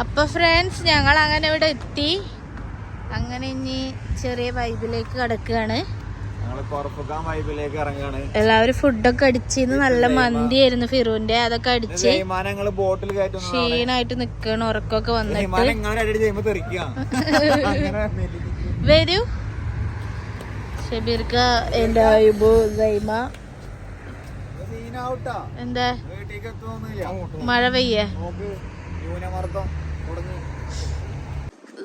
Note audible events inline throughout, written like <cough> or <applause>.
അപ്പൊ ഫ്രണ്ട്സ് ഞങ്ങൾ അങ്ങനെ ഇവിടെ എത്തി. അങ്ങനെ ഇനി ചെറിയ വൈബിലേക്ക് കിടക്കുകയാണ് എല്ലാവരും ഫുഡൊക്കെ അടിച്ചിന്ന് നല്ല മന്തിയായിരുന്നു ഫിറുവിന്റെ അതൊക്കെ അടിച്ച് ക്ഷീണായിട്ട് നിക്കണ ഉറക്കൊക്കെ വന്നിട്ട്. വരൂ. ഷബീർക്ക എന്റെ സൈമ. എന്താ. മഴ പെയ്യേ? ന്യൂനമർദ്ദം.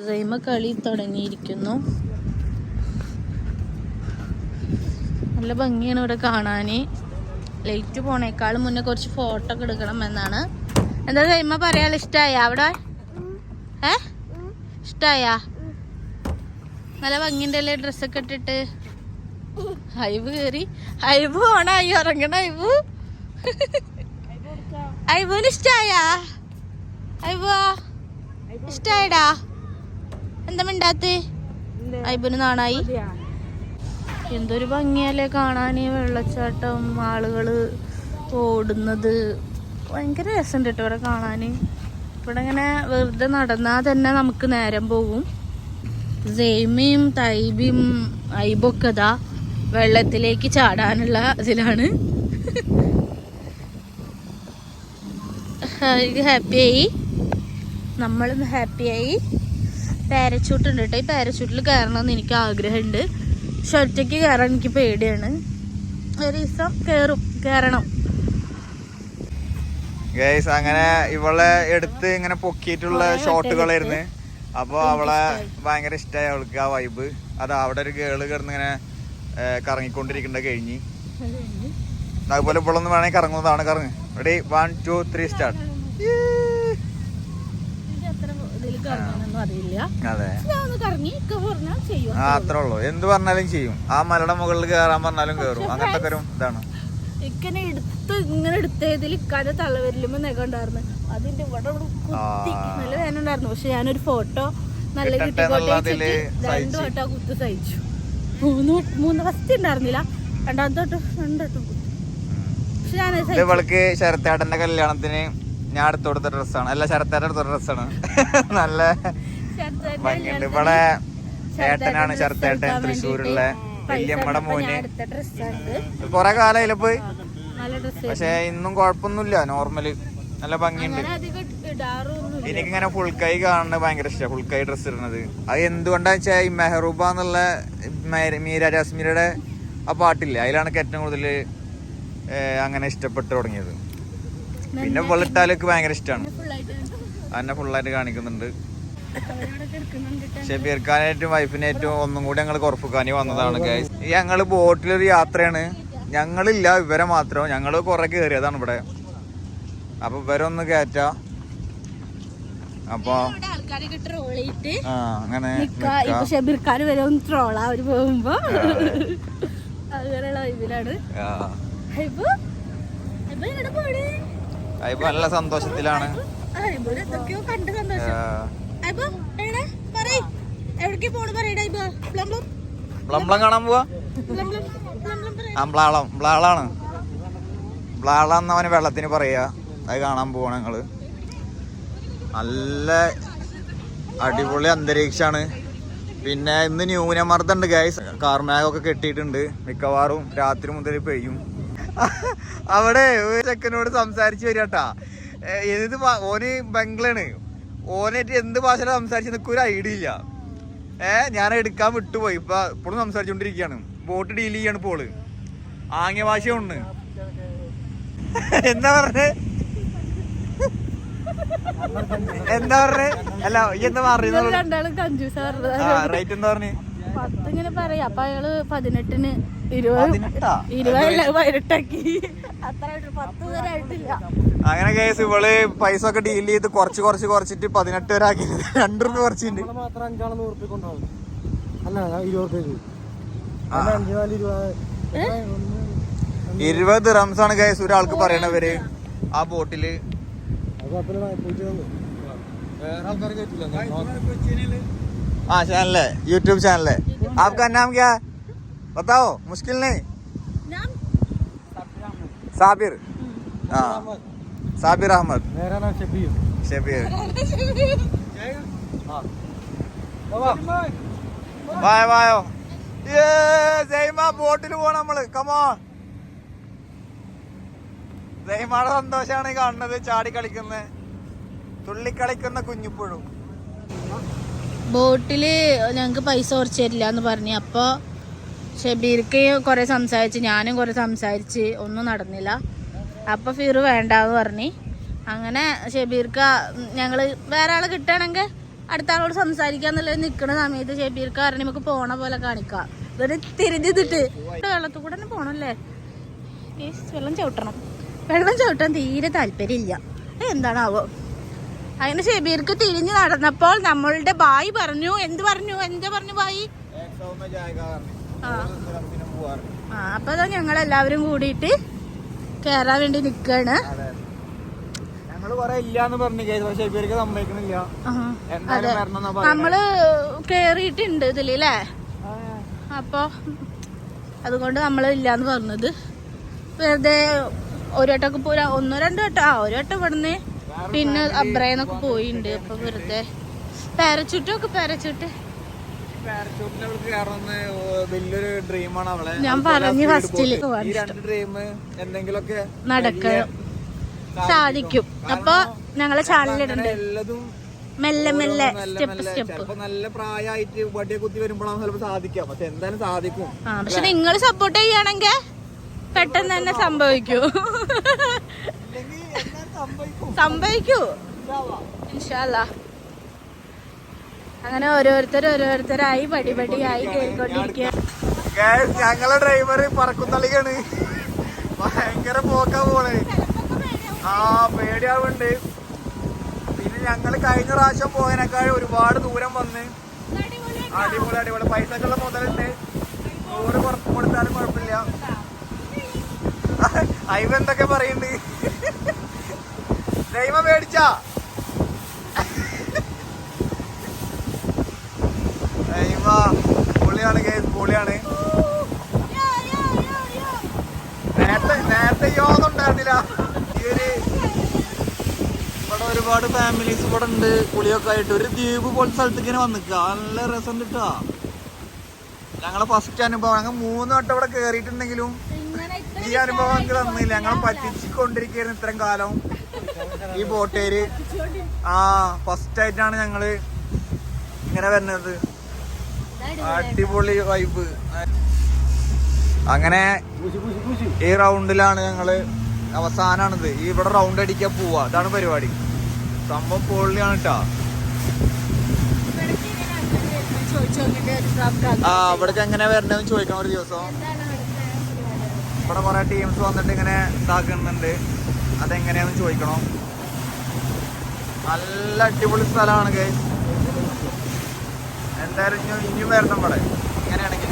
സൈമ കളി തുടങ്ങിയിരിക്കുന്നു. നല്ല ഭംഗിയാണ് ഇവിടെ കാണാന്. ലൈറ്റ് പോണേക്കാളും മുന്നേ കുറച്ച് ഫോട്ടോ ഒക്കെ എടുക്കണം എന്നാണ്. എന്താ സൈമ പറയാൻ ഇഷ്ടായ അവിടെ? ഏ? ഇഷ്ടായ? നല്ല ഭംഗിണ്ടല്ലേ ഡ്രസ്സൊക്കെ ഇട്ടിട്ട്? ഹൈവ് കേറി. ഹൈവ് ഓണായി ഉറങ്ങണ ഹൈവ്. ഹൈബുന് ഇഷ്ടായ? ഹൈബുവാ ഇഷ്ടായടാ. എന്താ മിണ്ടാത്ത്? ഐബന് നാണായി. എന്തൊരു ഭംഗിയല്ലേ കാണാൻ വെള്ളച്ചാട്ടം ആളുകൾ ഓടുന്നത്. ഭയങ്കര രസമുണ്ട് കേട്ടോ ഇവിടെ കാണാന്. ഇവിടെ ഇങ്ങനെ വെറുതെ നടന്നാൽ തന്നെ നമുക്ക് നേരം പോകും. സെയ്മയും തൈബിയും ഐബൊക്കെ ഇതാ വെള്ളത്തിലേക്ക് ചാടാനുള്ള ഇതിലാണ്. <laughs> ഹാപ്പിയായി. നമ്മളും ഹാപ്പിയായി പാരച്ചൂട്ട് ഉണ്ട് കേട്ടോ ഈ പാരച്യൂട്ടിൽ കയറണമെന്ന് എനിക്ക് ആഗ്രഹമുണ്ട്. പക്ഷെ ഒറ്റയ്ക്ക് കയറാൻ എനിക്ക് പേടിയാണ്. ഒരു ദിവസം കയറും കയറണം. ഗൈസ് അങ്ങനെ ഇവളെ എടുത്ത് ഇങ്ങനെ പൊക്കിയിട്ടുള്ള ഷോട്ടുകളായിരുന്നു അപ്പോൾ അവളെ ഭയങ്കര ഇഷ്ടമായി അവൾക്ക് ആ വൈബ് അത് അവിടെ ഒരു ഗേൾ കിടന്ന് ഇങ്ങനെ കറങ്ങിക്കൊണ്ടിരിക്കേണ്ട കഴിഞ്ഞ്. അതുപോലെ ഇപ്പോഴൊന്നും വേണമെങ്കിൽ കറങ്ങുന്നതാണ്. കറങ്ങ്. Ready one two three start കറങ്ങാനൊന്നും അറിയില്ല. ഒന്ന് കറങ്ങി ഒക്കെ പറഞ്ഞാൽ ചെയ്യും. അത്രേ ഉള്ളൂ. എന്ത് പറഞ്ഞാലും ചെയ്യും. ആ മലയുടെ മുകളിൽ കേറാൻ പറഞ്ഞാലും കേറും അങ്ങനത്തെ ഒരു ഇതാണ്. ഇക്കനെ എടുത്ത് ഇങ്ങനെ എടുത്തതിൽ ഇക്കാന്റെ തലവരിലുമ്പോ നെഗ ഉണ്ടായിരുന്നു. അതിന്റെ ഇവിടെ കുത്തി നല്ല വേദന ഉണ്ടായിരുന്നു. പക്ഷെ ഞാനൊരു ഫോട്ടോ നല്ല കിട്ടിക്കോട്ടെ രണ്ടു. വട്ടം കുത്ത് സഹിച്ചു. മൂന്ന് മൂന്ന് ഫസ്റ്റ് ഉണ്ടായിരുന്നില്ല. രണ്ടാമത്തെ വട്ടം രണ്ടു വട്ടം കുത്തി. പക്ഷെ ഞാൻ ശരത്താടന്റെ ഇവൾക്ക് ശരത്തേട്ടന്റെ കല്യാണത്തിന് ഞാൻ അടുത്ത് കൊടുത്ത ഡ്രസ്സാണ്. അല്ല <laughs> ശരത്തേട്ടൻ അടുത്ത ഡ്രസ്സാണ്. നല്ല ഭംഗിയുണ്ട്. ഇവിടെ ഏട്ടനാണ് ശരത്തേട്ടൻ തൃശ്ശൂരുള്ള വല്യമ്മടെ മോന്. കൊറേ കാലായില്ല പോയി പക്ഷെ ഇന്നും കുഴപ്പമൊന്നുമില്ല നോർമൽ. നല്ല ഭംഗിയുണ്ട്. എനിക്കിങ്ങനെ ഫുൾ കൈ കാണുന്നത് ഭയങ്കര ഇഷ്ടമാണ് ഫുൾ കൈ ഡ്രസ്സ് ഇടുന്നത് അത് എന്തുകൊണ്ടാന്ന് വെച്ചാൽ ഈ മെഹറൂബ എന്നുള്ള മീര ജാസ്മീരയുടെ ആ പാട്ടില്ലേ? അതിലാണ് ഏറ്റവും കൂടുതൽ അങ്ങനെ ഇഷ്ടപ്പെട്ടു തുടങ്ങിയത്. പിന്നെ വെള്ളിട്ടാലൊക്കെ ഭയങ്കര ഇഷ്ടമാണ് അന്നെ ഫുള്ളായിട്ട് കാണിക്കുന്നുണ്ട്. പക്ഷെ പേർക്കാനായിട്ടും ഷബീർഖാനായിട്ടും വൈഫിനായിട്ടും ഒന്നും കൂടി ഞങ്ങൾ കുറഫുഖാനി വന്നതാണ് ഗൈസ് ഞങ്ങൾ ബോട്ടിലൊരു യാത്രയാണ്. ഞങ്ങളില്ല ഇവരെ മാത്രം. ഞങ്ങൾ കുറെ കയറിയതാണ് ഇവിടെ. അപ്പൊ ഇവരൊന്ന് കയറ്റ അപ്പൊ അങ്ങനെ നിക്ക. വരെ ഒന്ന് ട്രോളാ അവർ പോകുമ്പോ അങ്ങനെയുള്ള ഇതിലാണ് ഹൈബു എവിടെ പോണ്? നല്ല സന്തോഷത്തിലാണ്. പ്ലംബ്ലം. കാണാൻ പോവാ? ആ ബ്ലാളം. ബ്ലാളാണ്. ബ്ലാള എന്നവന് വെള്ളത്തിന് പറയാ. അത് കാണാൻ പോവാണ് ഞങ്ങൾ. നല്ല അടിപൊളി അന്തരീക്ഷാണ്. പിന്നെ ഇന്ന് ന്യൂനമർദ്ദം ഉണ്ട് ഗൈസ് കാർമേഘമൊക്കെ കെട്ടിയിട്ടുണ്ട്. മിക്കവാറും രാത്രി മുതൽ പെയ്യും. അവിടെ ഒരു ചെക്കനോട് സംസാരിച്ചു വരികട്ടാ എന്ത് ഓന് ബംഗ്ലാണ്. ഓനായിട്ട് എന്ത് ഭാഷയിലാണ് സംസാരിച്ച് നിൽക്കും ഒരു ഐഡിയ ഇല്ല. ഏ ഞാൻ എടുക്കാൻ വിട്ടുപോയി. ഇപ്പൊ ഇപ്പോഴും സംസാരിച്ചോണ്ടിരിക്കാണ് ബോട്ട് ഡീൽ ചെയ്യാണ് പോൾ ആംഗ്യ ഭാഷ ഉണ്ട് എന്താ പറഞ്ഞേ? എന്താ പറഞ്ഞേ? അല്ല എന്താ പറഞ്ഞു പറയുന്നത് റേറ്റ് എന്താ പറഞ്ഞേ? പത്ത് ഇങ്ങനെ പറയാ. അപ്പൊ അയാൾ പതിനെട്ടിന് ഇരുപത് പതിനെട്ടാ? ഇരുപതല്ല പതിനെട്ടാക്കി. അത്ര ആയിട്ട് പത്ത് വരെ ആയിട്ടില്ല. അങ്ങനെ കേസ് ഇവൾ പൈസ ഒക്കെ ഡീൽ ചെയ്ത് കുറച്ച് കുറച്ച് കുറച്ചിട്ട് പതിനെട്ട് വരെ ആക്കി രണ്ടു മാത്രം അഞ്ചാളെ നൂറ് റുപ്യ അല്ല ഞാൻ ഇരുപത്? റംസ് ആണ് കേസ് ഒരാൾക്ക് പറയണവര് ആ ബോട്ടിൽ. വേറെ ആൾക്കാർ കേട്ടില്ല. हाँ चैनल है यूट्यूब चैनल है आपका नाम क्या है बताओ मुश्किल नहीं ഞാൻ साबिर हाँ साबिर अहमद मेरा नाम शबीर ഷെബീർ വായോ വായോ ജയ്മ ബോട്ടിൽ പോണം നമ്മള് കമോ ജയ്മയുടെ സന്തോഷാണ് ഈ കാണുന്നത് ചാടി കളിക്കുന്ന തുള്ളിക്കളിക്കുന്ന കുഞ്ഞിപ്പുഴും ബോട്ടിൽ ഞങ്ങൾക്ക് പൈസ കുറച്ച് തരില്ല എന്ന് പറഞ്ഞു. അപ്പോൾ ഷബീർക്ക് കുറേ സംസാരിച്ച് ഞാനും കുറേ സംസാരിച്ച് ഒന്നും നടന്നില്ല. അപ്പൊ ഫിറു വേണ്ടാന്ന് പറഞ്ഞു. അങ്ങനെ ഷബീർക്ക ഞങ്ങൾ വേറെ ആളെ കിട്ടുകയാണെങ്കിൽ അടുത്ത ആളോട് സംസാരിക്കാന്നുള്ളത് നിൽക്കുന്ന സമയത്ത് ഷബീർക്ക പറഞ്ഞ് നമുക്ക് പോണ പോലെ കാണിക്കാം. ഇതൊരു തിരിഞ്ഞിട്ട് വെള്ളത്തിൽ കൂടെ തന്നെ ഏയ് വെള്ളം ചവിട്ടണം. വെള്ളം ചവിട്ടാൻ തീരെ താല്പര്യമില്ല. എന്താണാവോ? അങ്ങനെ ഷെബീർക്ക് തിരിഞ്ഞു നടന്നപ്പോൾ നമ്മളുടെ ബായി പറഞ്ഞു എന്ത് പറഞ്ഞു? എന്താ പറഞ്ഞു ബായി? ആ. അപ്പൊ അതാ ഞങ്ങൾ എല്ലാവരും കൂടിയിട്ട് കേറാൻ വേണ്ടി നിക്കാണ്. നമ്മൾ കേറിയിട്ടുണ്ട് ഇതിൽ അല്ലേ അപ്പൊ അതുകൊണ്ട് നമ്മൾ ഇല്ലാന്ന് പറഞ്ഞത്. വെറുതെ ഒരു വട്ടമൊക്കെ പോരാ ഒന്നോ രണ്ടോ വട്ടം ആ ഒരു വട്ടം ഇവിടുന്ന് പിന്നെ അബ്രയെന്നൊക്കെ പോയിണ്ട് അപ്പൊ വെറുതെ. പാരച്യൂട്ടൊക്കെ പാരച്യൂട്ട് വലിയൊരു ഡ്രീമാണ് അവളെ. ഞാൻ പറഞ്ഞു ഫസ്റ്റിൽ നടക്ക ഡ്രീം എന്തെങ്കിലുമൊക്കെ നടക്കും. സാധിക്കും. അപ്പൊ ഞങ്ങളെ ചാനലിടുന്നുണ്ട് എല്ലതും മെല്ലെ മെല്ലെ സ്റ്റെപ്പ് സ്റ്റെപ്പ്. നല്ല പ്രായമായിട്ട് വടിയെ കുത്തി വരുമ്പോഴാണ് സാധിക്കാം പക്ഷെ എന്തായാലും സാധിക്കും. ആ പക്ഷെ നിങ്ങൾ സപ്പോർട്ട് ചെയ്യുകയാണെങ്കിൽ പെട്ടെന്ന് തന്നെ സംഭവിക്കൂ. സംഭവിക്കും. സംഭവിക്കൂ. ഇൻഷാല്ല അങ്ങനെ ഓരോരുത്തർ ഓരോരുത്തരായി പടിപടിയായി കയറിക്കൊണ്ടിരിക്കുക ഞങ്ങളെ ഡ്രൈവർ പറക്കുന്നളിക്കാണ് ഭയങ്കര പോക്കാ പോണേ ആ പേടിയാവുണ്ട്. പിന്നെ ഞങ്ങൾ കഴിഞ്ഞ പ്രാവശ്യം പോയതിനേക്കാൾ ഒരുപാട് ദൂരം വന്ന് അടിപൊളി അടിപൊളി. പൈസ ഒക്കെ മുതലുണ്ട്. നൂറ് പുറത്ത് കൊടുത്താലും കുഴപ്പമില്ല. അയവ് എന്തൊക്കെ പറയുന്നുണ്ട് ദൈവം മേടിച്ച. ദൈവ പൊളിയാണ് കേസ് പൊളിയാണ് നേരത്തെ നേരത്തെ യോഗം ഉണ്ടായിരുന്നില്ല. ഈ ഒരു ഇവിടെ ഒരുപാട് ഫാമിലീസ് ഇവിടെ ഉണ്ട്. കുളിയൊക്കെ ആയിട്ട് ഒരു ദ്വീപ് പോലത്തെ സ്ഥലത്തേക്ക് ഇങ്ങനെ വന്നിക്കുക നല്ല രസം കിട്ടുക ഞങ്ങളെ ഫസ്റ്റ് അനുഭവം ഞങ്ങൾ മൂന്ന് വട്ടം ഇവിടെ കേറിയിട്ടുണ്ടെങ്കിലും ഈ അനുഭവം ഞങ്ങൾ തന്നില്ല. ഞങ്ങൾ പറ്റിച്ചുകൊണ്ടിരിക്കുകയായിരുന്നു ഇത്രയും കാലം. ഈ ബോട്ടേര് ആ ഫസ്റ്റ് ആയിട്ടാണ് ഞങ്ങൾ ഇങ്ങനെ വരുന്നത്. അടിപൊളി വൈബ് അങ്ങനെ ഈ റൗണ്ടിലാണ് ഞങ്ങൾ അവസാനാണിത്. ഈ ഇവിടെ റൗണ്ട് അടിക്കാൻ പോവാ. ഇതാണ് പരിപാടി. സംഭവം പൊള്ളിയാണ് കേട്ടാ ആ ഇവിടേക്ക് എങ്ങനെ വരണ്ടെന്ന് ചോദിക്കണം ഒരു ദിവസം. ഇവിടെ കുറെ ടീംസ് വന്നിട്ട് ഇങ്ങനെ ഇതാക്കുന്നുണ്ട്. അതെങ്ങനെയാന്ന് ചോദിക്കണം. നല്ല അടിപൊളി സ്ഥലമാണ് ഗൈസ് എന്തായാലും ഇനി ഇനിയും വരണം ഇവിടെ. ഇങ്ങനെയാണെങ്കിൽ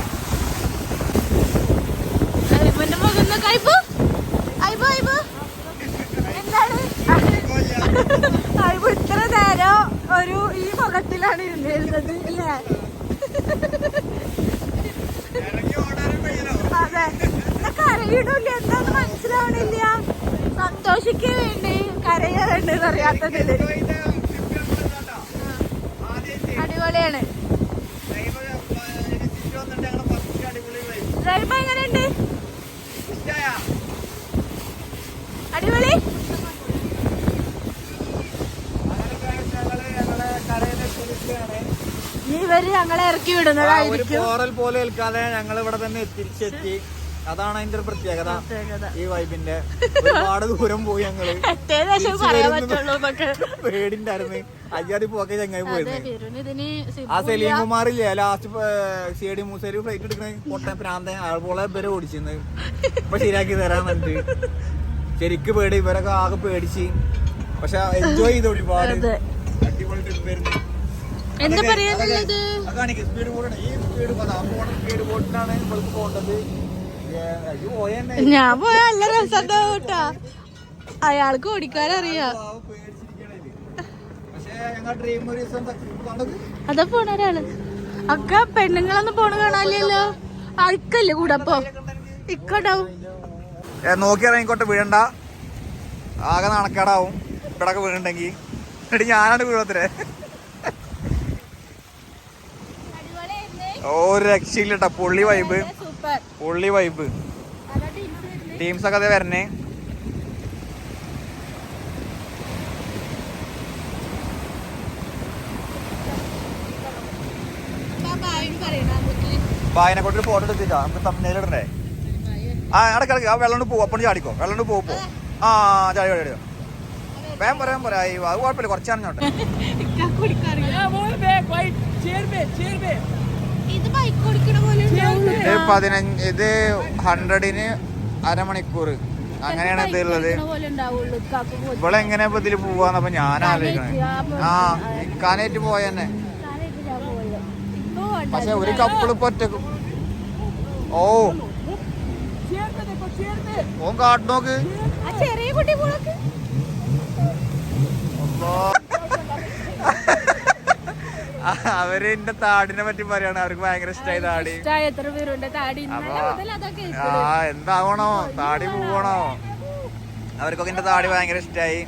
ഇത്ര നേരം ഒരു ഈ മുഖത്തിലാണ് ഇരുന്നിരുന്നത് അല്ലേ അതെ. ഇതൊക്കെ അറിയണില്ല എന്താന്ന് മനസ്സിലാവണില്ല. സന്തോഷിക്കേ വേണ്ടി? കരയാറുണ്ട് അറിയാത്തതിൽ അടിപൊളിയാണ്. ഡ്രൈവ് എങ്ങനെയുണ്ട്? അടിപൊളി. ഇനി ഇവർ ഞങ്ങളെ ഇറക്കി ഒരു വിടുന്നതായിരിക്കും പോറൽ പോലെ ഏൽക്കാതെ ഞങ്ങൾ ഇവിടെ തന്നെ തിരിച്ചെത്തി അതാണ് അതിന്റെ ഒരു പ്രത്യേകത. ഈ വൈബിന്റെ ഒരുപാട് ദൂരം പോയി ഞങ്ങൾ. പേടിണ്ടായിരുന്നു അയ്യാതി പോക്കെ ചങ്ങായി പോയിരുന്നു ആ സലീം ഇല്ല. കുമാറില്ലേ ലാസ്റ്റ് സി ഡി മൂസേരി ഫ്ലൈറ്റ് എടുക്കണ? പൊട്ട പ്രാന്തൻ അതുപോലെ ഇവരെ ഓടിച്ചിരുന്നത് ഇപ്പൊ ശരിയാക്കി തരാൻ വേണ്ടി ശരിക്ക് പേടി ഇവരൊക്കെ ആകെ പേടിച്ച്. പക്ഷെ എൻജോയ് ചെയ്ത് ഒരുപാട്. അടിപൊളി ട്രിപ്പ് ആയിരുന്നു. എന്താ പറയാനുള്ളത്? സ്പീഡ് ബോട്ടാണ് ഈ സ്പീഡ് ബോട്ടിനാണ് ഇവൾക്ക് പോകേണ്ടത് ഞാൻ പോയ നല്ല രസം കേട്ടാ അയാൾക്ക് കണ്ടത്? അതാ പോണ ഒരാൾ ഒക്കെ പെണ്ണുങ്ങളൊന്നും പോണ കാണാനില്ലല്ലോ. അഴുക്കല്ലേ കൂടെ അപ്പൊ? ഇക്കണ്ടാവും. നോക്കി ഇറങ്ങിക്കോട്ടെ വീഴണ്ട. ആകെ നാണക്കേടാവും. ഇവിടൊക്കെ വീഴുണ്ടെങ്കിൽ എന്നിട്ട് ഞാനാണ് വീഴത്തിലെ ഓ രക്ഷയില്ലട്ടാ. പുള്ളി വൈബ് പൊള്ളി വൈബ് ടീംസ് ഒക്കെ അതെ വരണേ. ബായിനെ കൊണ്ട് ഒരു ഫോട്ടോ എടുത്തിട്ടാ. നമുക്ക് തമ്മിൽ ഇടണ്ടേ? ആ അവിടെ കിടക്ക് ആ വെള്ളം പോവും. അപ്പം ചാടിക്കോ. വെള്ളം പോവും പോ. ആ ചാടി ചാടി വേം വേഗം പറയാൻ പറയാ അത് കുഴപ്പമില്ല. കുറച്ചാണ് ചോട്ടെ ഇത് ബൈക്ക് ഓടിക്കണ പോലെ ഉണ്ടാവുള്ളൂ. ഇത് പതിനഞ്ച് ഇത് ഹൺഡ്രഡിന് അരമണിക്കൂർ അങ്ങനെയാണ് ഇത് ഉള്ളത് ഓടിക്കണ ഉണ്ടാവുള്ളൂ. ഇക്കാക്ക് പോയി. ഇവിടെ എങ്ങനെ ഇപ്പൊ ഇതിൽ പോവാന്നപ്പോ ഞാൻ ആലോചിക്കണേ ആ ഇക്കാനായിട്ട് പോയെന്നെ. പക്ഷെ ഒരു കപ്പിൾ ഇപ്പൊ ഒറ്റയ്ക്ക് ഓ ഓൻ കാട്ട് നോക്ക് ആ ചെറിയ കുട്ടി. <laughs> അവർ എന്റെ താടിനെ പറ്റി പറയാണ്. അവർക്ക് ഭയങ്കര ഇഷ്ടമായി താടി. എത്ര പേരുണ്ട്? ആ എന്താവണോ? താടി പോവണോ? അവർക്കൊക്കെ എന്റെ താടി ഭയങ്കര ഇഷ്ടമായി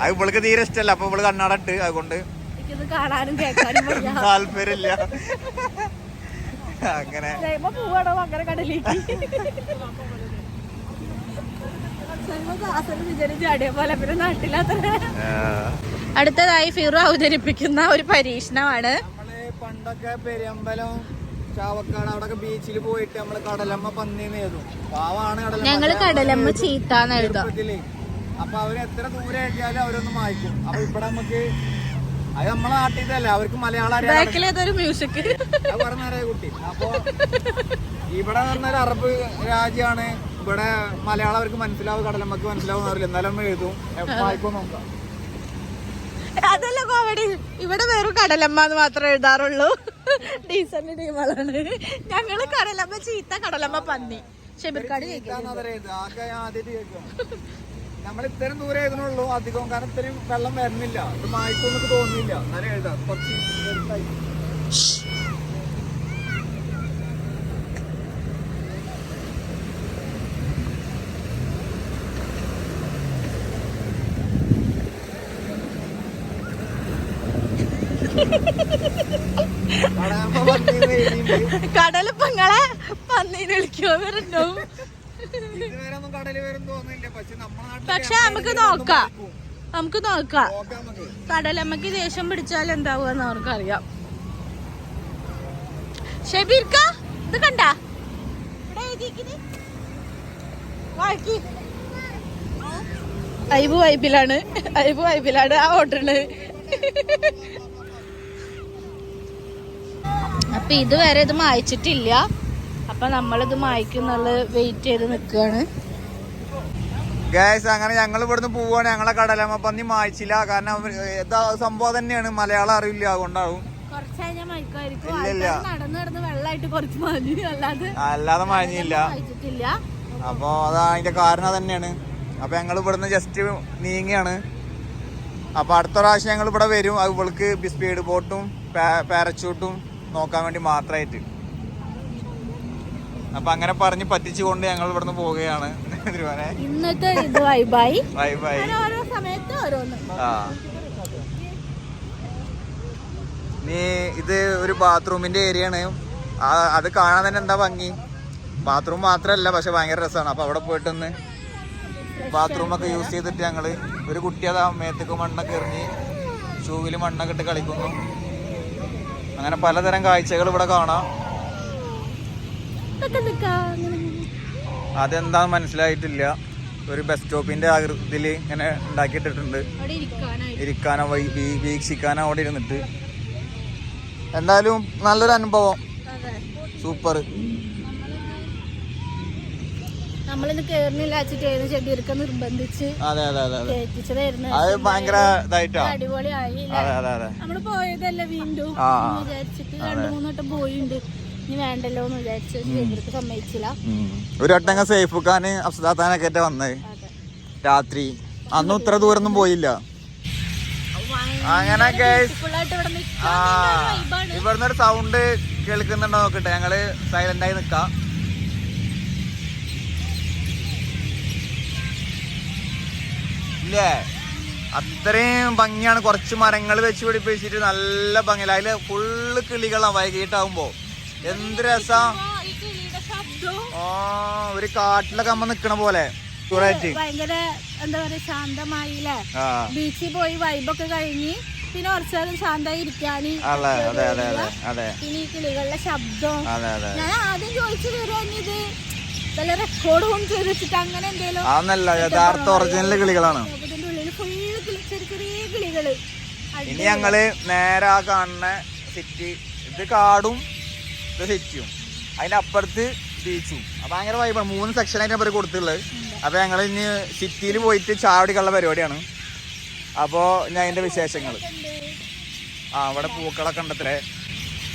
അത് ഇവൾക്ക് തീരെ ഇഷ്ടല്ല. അപ്പൊ ഇവൾ കണ്ണാട ഇട്ട് അതുകൊണ്ട് <laughs> താല്പര്യമില്ല. <laughs> അങ്ങനെ. അങ്ങനെ കടലേക്ക് <laughs> സൈമ ദാസന് വിചാരിച്ച് ചാടിയ പോലെ പിന്നെ നാട്ടിലാത്ര ആ. അടുത്തതായി ഫിറു അവതരിപ്പിക്കുന്ന ഒരു പരീക്ഷണമാണ്. നമ്മൾ പണ്ടൊക്കെ പെരിയമ്പലം ചാവക്കാട് അവിടെ ബീച്ചിൽ പോയിട്ട് നമ്മൾ കടലമ്മ പന്നിന്ന് എഴുതും. പാവാണ് ഞങ്ങൾ കടലമ്മ ചീത്താന്ന് എഴുതാം. അപ്പൊ അവർ എത്ര ദൂരെ എഴുതിയാലും അവരൊന്നും വായിക്കും അപ്പൊ ഇവിടെ നമുക്ക് അത് നമ്മളെ നാട്ടിലല്ല അവർക്ക് മലയാളം അറിയാം ഏതൊരു മ്യൂസിക് അത് പറഞ്ഞറിയ കുട്ടി. അപ്പൊ ഇവിടെ പറഞ്ഞൊരു അറബ് രാജ്യമാണ്. ഇവിടെ മലയാളം അവർക്ക് മനസ്സിലാവും കടലമ്മക്ക് മനസ്സിലാവും അറിയില്ല എന്നാലും അമ്മ എഴുതും. വായിക്കോ നോക്കാം. അതല്ല കോമഡി. ഇവിടെ വെറും കടലമ്മ എന്ന് മാത്രമേ എഴുതാറുള്ളൂ. ഡീസന്റ് ടീമുകളാണ്. ഞങ്ങൾ കടലമ്മ ചീത്ത കടലമ്മ പന്നി. ഷെബിർക്കാട് നമ്മൾ ഇത്രയും ദൂരെ എഴുതണുള്ളൂ. അധികം കാരണം ഇത്രയും വെള്ളം വരുന്നില്ല. ഇത് മായ്ക്കും എന്നൊക്കെ തോന്നുന്നില്ല. എന്നാലും എഴുതാം. കുറച്ച് ചെറുതായി. പെങ്ങളെ പന്നീനെ വിളിക്കോ വരുന്നു ഇതുവരെ ഒന്നും കടൽ വരും തോന്നുന്നില്ല. പക്ഷെ നമുക്ക് നോക്കാം. നമുക്ക് നോക്കാം. കടല നമുക്ക്. കടലമ്മക്ക് ദേഷ്യം പിടിച്ചാൽ എന്താവുമെന്ന് അവർക്കറിയാം. ഷെബീർക്ക ഇത് കണ്ട? ഐബു വൈബിലാണ് ഐബു വൈബിലാണ് ആ ഓട്ടണ് അപ്പൊ ഇതുവരെ ഇത് മായച്ചിട്ടില്ല. അപ്പൊ നമ്മളിത് മായ്ക്കുന്നുള്ള വെയിറ്റ് ചെയ്ത് നിൽക്കുകയാണ്. ഗ്യാസ് അങ്ങനെ ഞങ്ങൾ ഇവിടുന്ന് പോവുകയാണ് ഞങ്ങളെ കടലമ്മ പന്നി മായ്ച്ചില്ല. കാരണം എന്താ സംഭവം തന്നെയാണ്. മലയാളം അറിയില്ല. അതുകൊണ്ടാവും. അല്ലാതെ മഴഞ്ഞില്ല അപ്പൊ അതാ അതിന്റെ കാരണം തന്നെയാണ്. അപ്പൊ ഞങ്ങൾ ഇവിടുന്ന് ജസ്റ്റ് നീങ്ങിയാണ്. അപ്പൊ അടുത്ത പ്രാവശ്യം ഞങ്ങൾ ഇവിടെ വരും. അത് ഇവൾക്ക് സ്പീഡ് ബോട്ടും പാരച്ചൂട്ടും നോക്കാൻ വേണ്ടി മാത്രമായിട്ട് അപ്പൊ അങ്ങനെ പറഞ്ഞ് പറ്റിച്ചുകൊണ്ട് ഞങ്ങൾ ഇവിടുന്ന് പോവുകയാണ്. ഇന്നത്തെ ഇത് ബൈ ബൈ ബൈ അങ്ങനെ ഓരോ സമയത്ത് ഓരോന്ന്. ആ. നീ ഇത് ഒരു ബാത്റൂമിന്റെ ഏരിയ ആണ് അത് കാണാൻ തന്നെ എന്താ ഭംഗി? ബാത്റൂം മാത്രല്ല പക്ഷെ ഭയങ്കര രസമാണ്. അപ്പൊ അവിടെ പോയിട്ടൊന്ന് ബാത്റൂം ഒക്കെ യൂസ് ചെയ്തിട്ട് ഞങ്ങൾ ഒരു കുട്ടി അതാ മേത്തേക്ക് മണ്ണൊക്കെ എറിഞ്ഞ് ഷൂവിൽ മണ്ണൊക്കെ ഇട്ട് കളിക്കുന്നു. അങ്ങനെ പലതരം കാഴ്ചകൾ ഇവിടെ കാണാം. അതെന്താ അതെന്താന്ന് മനസ്സിലായിട്ടില്ല. ഒരു ബസ് സ്റ്റോപ്പിന്റെ ആകൃതിയിൽ ഇങ്ങനെ ഉണ്ടാക്കിയിട്ടിട്ടുണ്ട്. ഇരിക്കാനോ വീക്ഷിക്കാനോ അവിടെ ഇരുന്നിട്ട്. എന്തായാലും നല്ലൊരു അനുഭവം. സൂപ്പർ. നമ്മളിന്ന് കേറുന്നില്ല വെച്ചിട്ട് നിർബന്ധിച്ച് അതെ ഭയങ്കര ഇതായിട്ടോ? അടിപൊളിയായി നമ്മൾ പോയതല്ല വീണ്ടും വിചാരിച്ചിട്ട് രണ്ടു പോയിണ്ട്. വേണ്ടല്ലോ എന്ന് വിചാരിച്ച് സമ്മതിച്ചില്ല. ഒരു സേഫ് ഖാന് അഫ്സദാത്താനൊക്കെ വന്നേ. വന്നത് രാത്രി. അന്നും ഇത്ര ദൂരൊന്നും പോയില്ല. അങ്ങനെ ഇവിടുന്ന് ഒരു സൗണ്ട് കേൾക്കുന്നുണ്ടോ നോക്കട്ടെ. ഞങ്ങൾ സൈലന്റ് ആയി നിക്കാം. ഇല്ലേ? അത്രയും ഭംഗിയാണ്. കുറച്ച് മരങ്ങൾ വെച്ച് പിടിപ്പിച്ചിട്ട് നല്ല ഭംഗിയില്ല അതിൽ ഫുള്ള് കിളികളാണ് വൈകിട്ടാവുമ്പോ. എന്ത് രസം? ആ ഒരു കാട്ടിലൊക്കെ അമ്മ നിക്കണ പോലെ. ഭയങ്കര എന്താ പറയാ ശാന്തമായില്ലേ ബീച്ചിൽ പോയി വൈബൊക്കെ കഴിഞ്ഞ് പിന്നെ കുറച്ചു നേരം ശാന്തമായി ഇരിക്കാന് പിന്നെ ഈ കിളികളുടെ ശബ്ദം. ഞാൻ ആദ്യം ചോദിച്ചു ഇത് വല്ല റെക്കോർഡ് ഹോം ചെയ്ത് വെച്ചിട്ട് അങ്ങനെ എന്തേലും അതൊന്നല്ല യഥാർത്ഥ ഒറിജിനൽ കിളികളാണ്. ഇതിന്റെ ഉള്ളിൽ ഫുള്ള് ചെറിയ ചെറിയ കിളികൾ. ഇനി ഞങ്ങൾ നേരെ ആ കാണുന്ന സിറ്റി ഇത് കാടും ഇത് സിറ്റിയും അതിന്റെ അപ്പുറത്ത് ബീച്ചും അപ്പൊ ഭയങ്കര വൈബാണ് മൂന്ന് സെക്ഷനായിട്ട് അവർ കൊടുത്തിട്ടുള്ളത്. അപ്പൊ ഞങ്ങൾ ഇനി സിറ്റിയിൽ പോയിട്ട് ചാവടിക്കുള്ള പരിപാടിയാണ്. അപ്പോ ഞാൻ അതിന്റെ വിശേഷങ്ങൾ ആ അവിടെ പൂക്കളൊക്കെ ഉണ്ടത്രേ.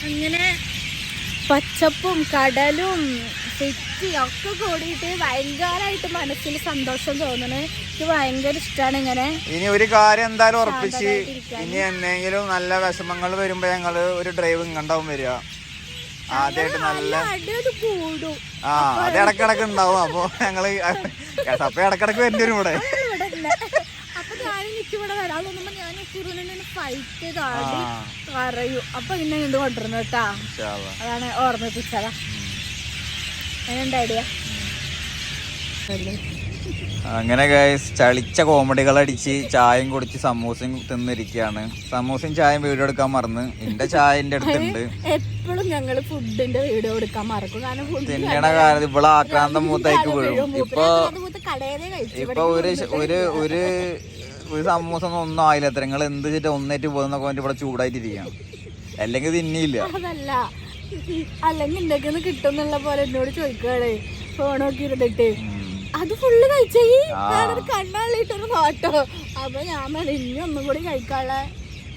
അങ്ങനെ പച്ചപ്പും കടലും സിറ്റി ഒക്കെ കൂടിയിട്ട് ഭയങ്കരമായിട്ട് മനസ്സിൽ സന്തോഷം തോന്നണ് എനിക്ക് ഭയങ്കര ഇഷ്ടമാണ് ഇങ്ങനെ. ഇനി ഒരു കാര്യം എന്തായാലും ഉറപ്പിച്ച്. ഇനി എന്തെങ്കിലും നല്ല വിഷമങ്ങൾ വരുമ്പോ ഞങ്ങൾ ഒരു ഡ്രൈവ് ഇങ്ങണ്ടാവും വരിക. ആദ്യമായിട്ട് നല്ല ആ അത് ഇടക്കിടക്ക് ഉണ്ടാവും. അപ്പൊ ഞങ്ങൾ <laughs> അപ്പൊ ഇടക്കിടക്ക് വരേണ്ടി വരും ഇവിടെ. അപ്പൊ ഞാൻ എനിക്ക് ഇവിടെ വരാൻ തോന്നുമ്പോ ഞാൻ കുറുനെ ഫൈറ്റ് കാടി ആ. പറയൂ. അപ്പൊ ഇന്നെ ഇങ്ങോട്ട് കൊണ്ടുവരുന്നു കേട്ടാ. അതാണ് ഓർമ്മിപ്പിച്ചതാ. അങ്ങനെ ഗൈസ് ചളിച്ച കോമഡികൾ അടിച്ച് ചായയും കുടിച്ച് സമൂസയും തിന്നിരിക്കുകയാണ് സമൂസയും ചായയും വീഡിയോ എടുക്കാൻ മറന്ന്. എന്റെ ചായ എന്റെ അടുത്തുണ്ട് എപ്പോഴും ഞങ്ങൾ ഫുഡിന്റെ വീഡിയോ എടുക്കാൻ മറക്കും. കാരണം തിന്നണ കാലത്ത് ഇവിടെ ആക്രാന്തം മൂത്തായിക്ക് വീഴും. ഇപ്പൊ ഇപ്പൊ ഒരു ഒരു ഒരു ഒരു സമൂസ ഒന്നും ഒന്നും ആയില്ല. എത്ര നിങ്ങൾ എന്ത് ചെയ്തിട്ട് ഒന്നേറ്റ് പോകുന്ന ഇവിടെ ചൂടായിട്ടിരിക്കുകയാണ്. അല്ലെങ്കിൽ തിന്നിയില്ല. അതല്ല. അല്ലെങ്കിൽ എന്തൊക്കെയൊന്ന് കിട്ടുന്നുള്ള പോലെ എന്നോട് ചോദിക്കുകയാണ് ഫോൺ നോക്കി ഇരുന്നിട്ട് അത് ഫുള്ള് കഴിച്ചേ. ഞാനത് കണ്ണാളിട്ടൊരു ഫോട്ടോ അപ്പൊ ഞാൻ പറഞ്ഞു ഇനി ഒന്നും കൂടി കഴിക്കാനുള്ള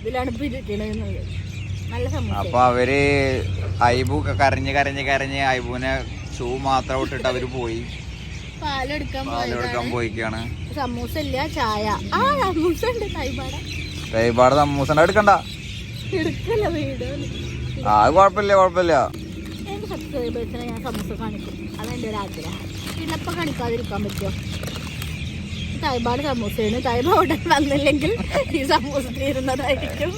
ഇതിലാണ് ഇപ്പൊ ഇരിക്കണെന്നത് നല്ല സംഭവം അപ്പൊ അവർ ഐബു കരഞ്ഞ് കരഞ്ഞ് കരഞ്ഞ് ഐബുവിനെ ഷൂ മാത്രം ഇട്ടിട്ട് അവർ പോയി. പാലെടുക്കാൻ പാലെടുക്കാൻ പോയിക്കാണ്. സമൂസ ഇല്ല ചായ. ആ സമൂസ ഉണ്ട് കൈപാട ഒരുപാട് സമൂസ എടുക്കണ്ട. എടുക്കല്ല വീട് അത് കുഴപ്പമില്ല കുഴപ്പമില്ല. എന്റെ സബ്സ്ക്രൈബേഴ്സിനെ ഞാൻ സമൂസ കാണിക്കും. അതെന്റെ ഒരു ആഗ്രഹം. കാണിക്കാതിരിക്കാൻ പറ്റുമോ തൈപാട് സമൂസയാണ് തൈബ ഉടൻ വന്നില്ലെങ്കിൽ ഈ സമൂസ തീരുന്നതായിരിക്കും.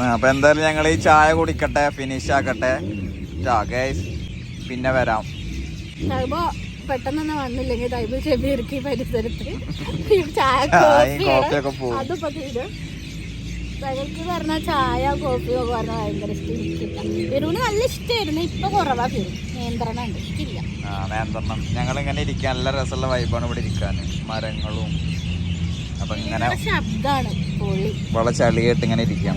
ആ, അപ്പൊ എന്തായാലും ഞങ്ങൾ ഈ ചായ കുടിക്കട്ടെ ഫിനിഷ് ആക്കട്ടെ. പിന്നെ വരാം. പെട്ടെന്നൊന്നും പെട്ടെന്ന് വന്നില്ലെങ്കിൽ തൈബ ചെവിയിറക്കി പരിസരത്ത് ചായ കോഫി തീരും തകൾക്ക് പറഞ്ഞ ചായ കോഫി ഒക്കെ പറഞ്ഞാൽ ഭയങ്കര ഇഷ്ടം. എനിക്കില്ല. ഫിറൂന് നല്ല ഇഷ്ടമായിരുന്നു ഇപ്പൊ കുറവാ ഫിറു നിയന്ത്രണം ഉണ്ട് ആ ഞങ്ങൾ ഇങ്ങനെ ഇരിക്കാൻ നല്ല രസമുള്ള വൈബാണ് ഇവിടെ ഇരിക്കാൻ. മരങ്ങളും. അപ്പൊ ഇങ്ങനെ ശബ്ദാണ് പൊളി വളരെ ചളിയായിട്ട് ഇങ്ങനെ ഇരിക്കാം.